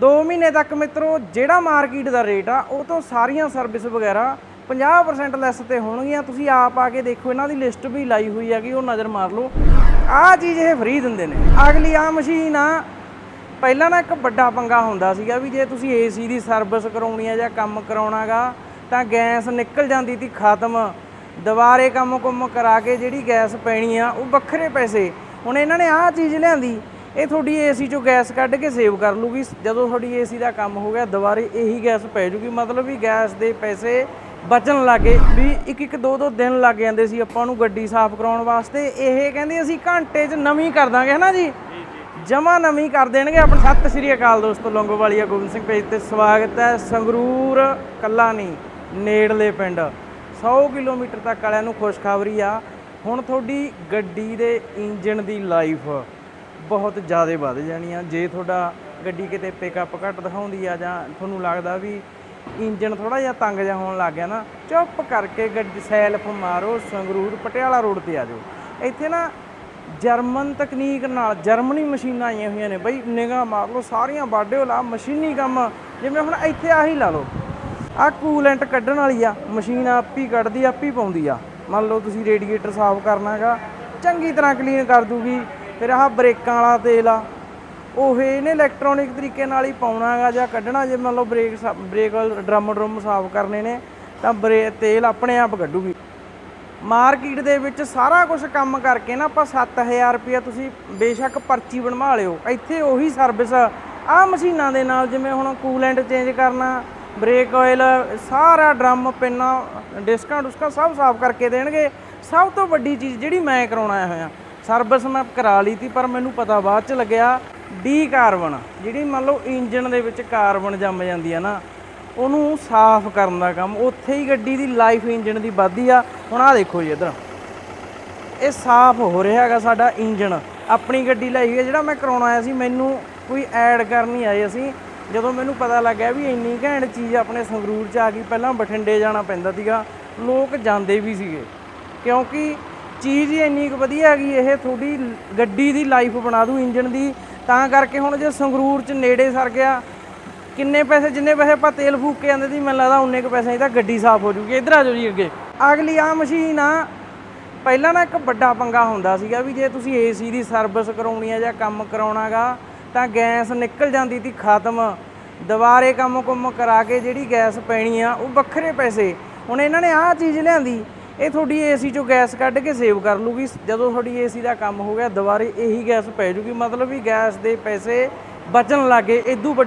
2 ਮਹੀਨੇ ਤੱਕ ਮਿੱਤਰੋ, ਜਿਹੜਾ ਮਾਰਕੀਟ ਦਾ ਰੇਟ ਆ, ਉਹ ਤੋਂ ਸਾਰੀਆਂ ਸਰਵਿਸ ਵਗੈਰਾ 50% ਲੈਸ ਤੇ ਹੋਣਗੀਆਂ। ਤੁਸੀਂ ਆਪ ਆ ਕੇ ਦੇਖੋ, ਇਹਨਾਂ ਦੀ ਲਿਸਟ ਵੀ ਲਾਈ ਹੋਈ ਹੈਗੀ, ਉਹ ਨਜ਼ਰ ਮਾਰ ਲਓ। ਆਹ ਚੀਜ਼ ਇਹ ਫ੍ਰੀ ਦਿੰਦੇ ਨੇ। ਅਗਲੀ ਆ ਮਸ਼ੀਨ ਆ। ਪਹਿਲਾਂ ਨਾ ਇੱਕ ਵੱਡਾ ਪੰਗਾ ਹੁੰਦਾ ਸੀਗਾ ਵੀ ਜੇ ਤੁਸੀਂ ਏਸੀ ਦੀ ਸਰਵਿਸ ਕਰਾਉਣੀ ਆ ਜਾਂ ਕੰਮ ਕਰਾਉਣਾਗਾ, ਤਾਂ ਗੈਸ ਨਿਕਲ ਜਾਂਦੀ ਸੀ ਖਤਮ। ਦੁਬਾਰੇ ਕੰਮ ਕੁੰਮ ਕਰਾ ਕੇ ਜਿਹੜੀ ਗੈਸ ਪੈਣੀ ਆ, ਉਹ ਵੱਖਰੇ ਪੈਸੇ। ਹੁਣ ਇਹਨਾਂ ਨੇ ਆਹ ਚੀਜ਼ ਲਿਆਂਦੀ ਇਹ ਤੁਹਾਡੀ ਏਸੀ ਚੋਂ ਗੈਸ ਕੱਢ ਕੇ ਸੇਵ ਕਰ ਲੂਗੀ। ਜਦੋਂ ਤੁਹਾਡੀ ਏਸੀ ਦਾ ਕੰਮ ਹੋ ਗਿਆ, ਦੁਬਾਰੇ ਇਹੀ ਗੈਸ ਪੈ ਜੂਗੀ। ਮਤਲਬ ਵੀ ਗੈਸ ਦੇ ਪੈਸੇ ਬਚਣ ਲੱਗੇ। ਵੀ ਇੱਕ ਇੱਕ ਦੋ ਦੋ ਦਿਨ ਲੱਗ ਜਾਂਦੇ ਸੀ ਆਪਾਂ ਨੂੰ ਗੱਡੀ ਸਾਫ਼ ਕਰਾਉਣ ਵਾਸਤੇ। ਇਹ ਕਹਿੰਦੇ ਅਸੀਂ ਘੰਟੇ 'ਚ ਨਵੀਂ ਕਰ ਦਾਂਗੇ, ਹਨਾ ਜੀ? ਜਮਾ ਨਵੀਂ ਕਰ ਦੇਣਗੇ ਆਪਣੇ। ਸਤਿ ਸ੍ਰੀ ਅਕਾਲ ਦੋਸਤੋ, ਲੰਗੋਵਾਲੀਆ ਗੋਬਿੰਦ ਸਿੰਘ ਪੇਜ ਤੇ ਸਵਾਗਤ ਹੈ। ਸੰਗਰੂਰ ਕੱਲਾ ਨਹੀਂ ਨੇੜਲੇ ਪਿੰਡ। 100 ਕਿਲੋਮੀਟਰ ਤੱਕ ਵਾਲਿਆਂ ਨੂੰ ਖੁਸ਼ਖਬਰੀ ਆ। ਹੁਣ ਤੁਹਾਡੀ ਗੱਡੀ ਦੇ ਇੰਜਣ ਦੀ ਲਾਈਫ। ਬਹੁਤ ਜ਼ਿਆਦਾ ਵੱਧ ਜਾਣੀ ਆ ਜੇ ਤੁਹਾਡਾ ਗੱਡੀ ਕਿਤੇ ਪਿਕਅਪ ਘੱਟ ਦਿਖਾਉਂਦੀ ਆ ਜਾਂ ਤੁਹਾਨੂੰ ਲੱਗਦਾ ਵੀ ਇੰਜਨ ਥੋੜਾ ਜਿਹਾ ਤੰਗ ਜਿਹਾ ਹੋਣ ਲੱਗ ਗਿਆ ਨਾ, ਚੁੱਪ ਕਰਕੇ ਗੱਡੀ ਸੈਲਫ ਮਾਰੋ, ਸੰਗਰੂਰ ਪਟਿਆਲਾ ਰੋਡ ਤੇ ਆ ਜਾਓ। ਇੱਥੇ ਨਾ ਜਰਮਨ ਤਕਨੀਕ ਨਾਲ ਜਰਮਨੀ ਮਸ਼ੀਨਾਂ ਆਈਆਂ ਹੋਈਆਂ ਨੇ ਬਈ, ਨਿਗਾਹ ਮਾਰ ਲਓ, ਸਾਰੀਆਂ ਬਾਡਿਓ ਲਾ, ਮਸ਼ੀਨੀ ਕੰਮ। ਜਿਵੇਂ ਹੁਣ ਇੱਥੇ ਆਹੀ ਲਾ ਲਓ ਆਹ ਕੂਲੈਂਟ ਕੱਢਣ ਵਾਲੀ ਆ, ਮਸ਼ੀਨ ਆਪ ਹੀ ਕੱਢਦੀ, ਆਪ ਹੀ ਪਾਉਂਦੀ ਆ। ਮੰਨ ਲਓ ਤੁਸੀਂ ਰੇਡੀਏਟਰ ਸਾਫ਼ ਕਰਨਾ ਹੈਗਾ, ਚੰਗੀ ਤਰ੍ਹਾਂ ਕਲੀਨ ਕਰ ਦੂਗੀ ਫਿਰ ਆਹ ਬ੍ਰੇਕਾਂ ਵਾਲਾ ਤੇਲ ਆ, ਉਹ ਇਹਨੇ ਇਲੈਕਟ੍ਰੋਨਿਕ ਤਰੀਕੇ ਨਾਲ ਹੀ ਪਾਉਣਾ ਹੈਗਾ ਜਾਂ ਕੱਢਣਾ, ਜੇ ਮੰਨ ਲਓ ਬ੍ਰੇਕ ਸਾ- ਬ੍ਰੇਕ ਡਰਮ ਡਰਮ ਸਾਫ਼ ਕਰਨੇ ਨੇ, ਤਾਂ ਬਰੇ, ਤੇਲ ਆਪਣੇ ਆਪ ਕੱਢੂਗੀ। ਮਾਰਕੀਟ ਦੇ ਵਿੱਚ ਸਾਰਾ ਕੁਝ ਕੰਮ ਕਰਕੇ ਨਾ ਆਪਾਂ 7000 ਰੁਪਇਆ ਤੁਸੀਂ ਬੇਸ਼ੱਕ ਪਰਚੀ ਬਣਵਾ ਲਿਓ। ਇੱਥੇ ਉਹੀ ਸਰਵਿਸ ਆ। ਮਸ਼ੀਨਾਂ ਦੇ ਨਾਲ ਜਿਵੇਂ ਹੁਣ ਕੂਲੈਂਟ ਚੇਂਜ ਕਰਨਾ ਬ੍ਰੇਕ ਆਇਲ ਸਾਰਾ ਡਰਮ, ਪਿੰਨਾ, ਡਿਸਕਾਂ ਡੁਸਕਾਂ ਸਭ ਸਾਫ਼ ਕਰਕੇ ਦੇਣਗੇ। ਸਭ ਤੋਂ ਵੱਡੀ ਚੀਜ਼ ਜਿਹੜੀ ਮੈਂ ਕਰਾਉਣ ਆਇਆ ਹੋਇਆ ਸਰਵਿਸ ਮੈਂ ਕਰਾ ਲਈ ਤੀ ਪਰ ਮੈਨੂੰ ਪਤਾ ਬਾਅਦ ਚ ਲੱਗਿਆ ਡੀ ਕਾਰਬਨ, ਜਿਹੜੀ ਮੰਨ ਲਓ ਇੰਜਨ ਦੇ ਵਿੱਚ ਕਾਰਬਨ ਜੰਮ ਜਾਂਦੀ ਆ ਨਾ, ਉਹਨੂੰ ਸਾਫ਼ ਕਰਨ ਦਾ ਕੰਮ, ਉੱਥੇ ਹੀ ਗੱਡੀ ਦੀ ਲਾਈਫ ਇੰਜਨ ਦੀ ਵੱਧਦੀ ਆ। ਹੁਣ ਆਹ ਦੇਖੋ ਜੀ ਇੱਧਰ। ਇਹ ਸਾਫ਼ ਹੋ ਰਿਹਾ ਹੈਗਾ ਸਾਡਾ ਇੰਜਨ ਆਪਣੀ ਗੱਡੀ ਲਈ ਹੋਈ ਹੈ ਜਿਹੜਾ ਮੈਂ ਕਰਾਉਣ ਆਇਆ ਸੀ, ਮੈਨੂੰ ਕੋਈ ਐਡ ਕਰਨੀ ਆਏ ਅਸੀਂ। ਜਦੋਂ ਮੈਨੂੰ ਪਤਾ ਲੱਗਿਆ ਵੀ ਇੰਨੀ ਘੈਂਟ ਚੀਜ਼ ਆਪਣੇ ਸੰਗਰੂਰ 'ਚ ਆ ਗਈ, ਪਹਿਲਾਂ ਬਠਿੰਡੇ ਜਾਣਾ ਪੈਂਦਾ ਸੀਗਾ, ਲੋਕ ਜਾਂਦੇ ਵੀ ਸੀਗੇ। ਕਿਉਂਕਿ ਚੀਜ਼ ਹੀ ਇੰਨੀ ਕੁ ਵਧੀਆ ਹੈਗੀ, ਇਹ ਤੁਹਾਡੀ ਗੱਡੀ ਦੀ ਲਾਈਫ ਬਣਾ ਦੂ ਇੰਜਨ ਦੀ। ਤਾਂ ਕਰਕੇ ਹੁਣ ਜੇ ਸੰਗਰੂਰ 'ਚ ਨੇੜੇ ਸਰ ਗਿਆ, ਕਿੰਨੇ ਪੈਸੇ, ਜਿੰਨੇ ਪੈਸੇ ਆਪਾਂ ਤੇਲ ਫੂਕ ਕੇ ਆਂਦੇ ਸੀ, ਮੈਨੂੰ ਲੱਗਦਾ ਉਨੇ ਕੁ ਪੈਸੇ ਤਾਂ ਗੱਡੀ ਸਾਫ਼ ਹੋ ਜੂਗੀ। ਇੱਧਰ ਆ ਜਾਓ ਜੀ ਅੱਗੇ। ਅਗਲੀ ਆ ਮਸ਼ੀਨ ਆ, ਪਹਿਲਾਂ ਨਾ ਇੱਕ ਵੱਡਾ ਪੰਗਾ ਹੁੰਦਾ ਸੀਗਾ ਵੀ ਜੇ ਤੁਸੀਂ ਏਸੀ ਦੀ ਸਰਵਿਸ ਕਰਾਉਣੀ ਆ ਜਾਂ ਕੰਮ ਕਰਾਉਣਾਗਾ, ਤਾਂ ਗੈਸ ਨਿਕਲ ਜਾਂਦੀ ਸੀ ਖਤਮ। ਦੁਬਾਰੇ ਕੰਮ ਕੁੰਮ ਕਰਾ ਕੇ ਜਿਹੜੀ ਗੈਸ ਪੈਣੀ ਆ, ਉਹ ਵੱਖਰੇ ਪੈਸੇ। ਹੁਣ ਇਹਨਾਂ ਨੇ ਆਹ ਚੀਜ਼ ਲਿਆਂਦੀ ਇਹ ਤੁਹਾਡੀ ਏਸੀ ਚੋਂ ਗੈਸ ਕੱਢ ਕੇ ਸੇਵ ਕਰ ਲੂਗੀ ਜਦੋਂ ਤੁਹਾਡੀ ਏਸੀ ਦਾ ਕੰਮ ਹੋ ਗਿਆ, ਦੁਬਾਰੇ ਇਹੀ ਗੈਸ ਪੈ ਜੂਗੀ। ਮਤਲਬ ਵੀ ਗੈਸ ਦੇ ਪੈਸੇ ਬਚਣ ਲੱਗੇ ਇਦੋਂ ਵੱਡੀ